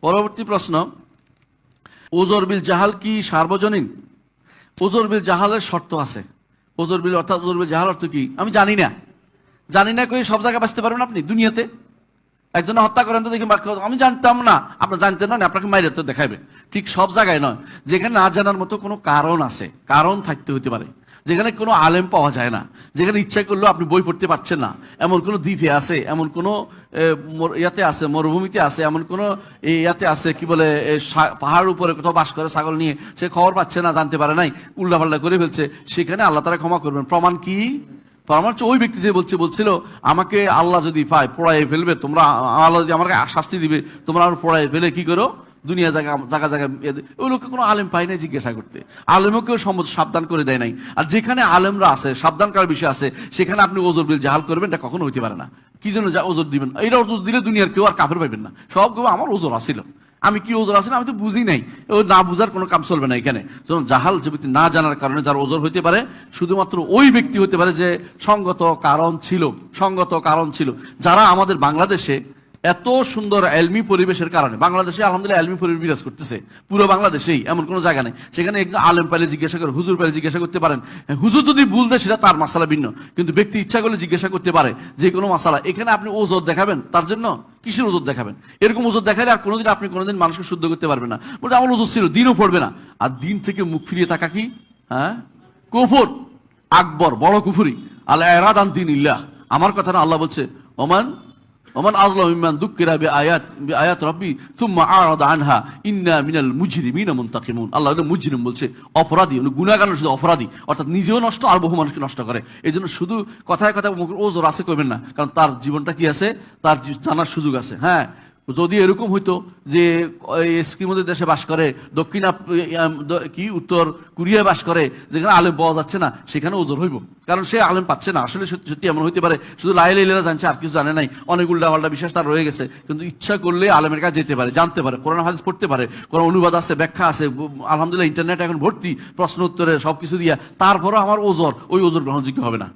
পরবর্তী প্রশ্ন ওজর বিল জাহাল কি সার্বজনীন? ওজর বিল জাহালের শর্ত আছে। ওজর বিল অর্থাৎ ওজর বিল জাহাল অর্থ কি? আমি জানি না। জানি না কই সব জায়গায় বাঁচতে পারবেন আপনি? দুনিয়াতে। একজনে হত্যা করেন তো দেখি আমি জানতাম না। আপনার জানতেন না, আপনাকে মাইরে তো দেখাবে ঠিক সব জায়গায় নয়। যেখানে না জানার মতো কোনো কারণ আছে। কারণ থাকতে হতে পারে। যেখানে কোনো আলেম পাওয়া যায় না, যেখানে ইচ্ছা করলেও আপনি বই পড়তে পারছেন না, এমন কোনো দ্বীপে আছে, এমন কোনো ইয়াতে আছে, মরুভূমিতে আছে, এমন কোনো ইয়াতে আছে, কি বলে পাহাড়ের উপরে কোথাও বাস করে ছাগল নিয়ে, সে খবর পাচ্ছে না, জানতে পারে নাই, উল্টাপাল্টা করে ফেলছে, সেখানে আল্লাহ তারা ক্ষমা করবেন। প্রমাণ কি? হচ্ছে ওই ব্যক্তি যে বলছে, বলছিল, আমাকে আল্লাহ যদি পায় পড়াই ফেলবে, তোমরা আল্লাহ যদি আমাকে শাস্তি দিবে, তোমরা আমার পড়াই ফেলে, কি করো? দুনিয়া জায়গা জায়গা জায়গা ওই লোককে কোনো আলেম পাই নাই জিজ্ঞাসা করতে। আলেমকেও সম্মত সাবধান করে দেয় নাই। আর যেখানে আলেমরা আছে, সাবধান করার বিষয় আছে, সেখানে আপনি ওজোর বিল জাহাল করবেন, এটা কখনো হইতে পারে না। কি জন্য যা ওজোর দিবেন? এটা ওজোর দিলে দুনিয়ার কেউ আর কাফের পাইবেন না। সব কেউ আমার ওজোর আসিল। আমি কি ওজোর আসলে? আমি তো বুঝি নাই। ও না বুঝার কোনো কাম চলবে না এখানে। যখন জাহাল যে ব্যক্তি না জানার কারণে যার ওজোর হইতে পারে, শুধুমাত্র ওই ব্যক্তি হতে পারে যে সঙ্গত কারণ ছিল, সঙ্গত কারণ ছিল। যারা আমাদের বাংলাদেশে এত সুন্দর এলমি পরিবেশের কারণে বাংলাদেশে আলহামদুলিল্লাহ এলমি পরিবেশ বিরাজ করতেছে পুরো বাংলাদেশেই এমন কোনো জায়গা নেই। সেখানে একজন আলেম পাইলে জিজ্ঞাসা করে হুজুর পাইলে জিজ্ঞাসা করতে পারেন। হ্যাঁ, হুজুর যদি ভুল দেয় সেটা তার মাসালা ভিন্ন। কিন্তু ব্যক্তি ইচ্ছা করলে জিজ্ঞাসা করতে পারে যে কোনো মাসালা। এখানে আপনি ওজোর দেখাবেন? তার জন্য? কিসের ওজোর দেখাবেন? এরকম ওজোর দেখালে আর কোনোদিন আপনি কোনোদিন মানুষকে শুদ্ধ করতে পারবেন না। বলতে আমার ওজোর ছিল দিনও পড়বে না। আর দিন থেকে মুখ ফিরিয়ে থাকা কি? হ্যাঁ? কুফর। আকবর বড় কুফুরি। আল্লাহ এরাদান দিন ইল্লাহ আমার কথা না আল্লাহ বলছে ওমান আনহা আল্লাহ বলছে, অপরাধী। শুধু অপরাধী। অর্থাৎ নিজেও নষ্ট, আর বহু মানুষকে নষ্ট করে। এই জন্য শুধু কথায় কথায় ও আছে না। কারণ তার জীবনটা কি আছে? তার জানার সুযোগ আছে। হ্যাঁ? যদি এরকম হইতো যে এস্কিমোদের দেশে বাস করে, দক্ষিণ কি, উত্তর কোরিয়ায় বাস করে, যেখানে আলেম পাওয়া যাচ্ছে না, সেখানে ওজোর হইব। কারণ সে আলেম পাচ্ছে না। আসলে সত্যি সত্যি এমন হইতে পারে, শুধু লাইলে ইলেরা জানছে, আর কিছু জানে নাই। অনেক উল্টা পাল্টা বিশ্বাস তার রয়ে গেছে। কিন্তু ইচ্ছা করলে আলেমের কাছে যেতে পারে, জানতে পারে, কোরআন হাদিস পড়তে পারে কোন অনুবাদ আছে, ব্যাখ্যা আছে আলহামদুলিল্লাহ, ইন্টারনেট এখন ভর্তি, প্রশ্ন উত্তরে সবকিছু দিয়া, তারপরও আমার ওজোর, ওই ওজোর গ্রহণযোগ্য হবে না।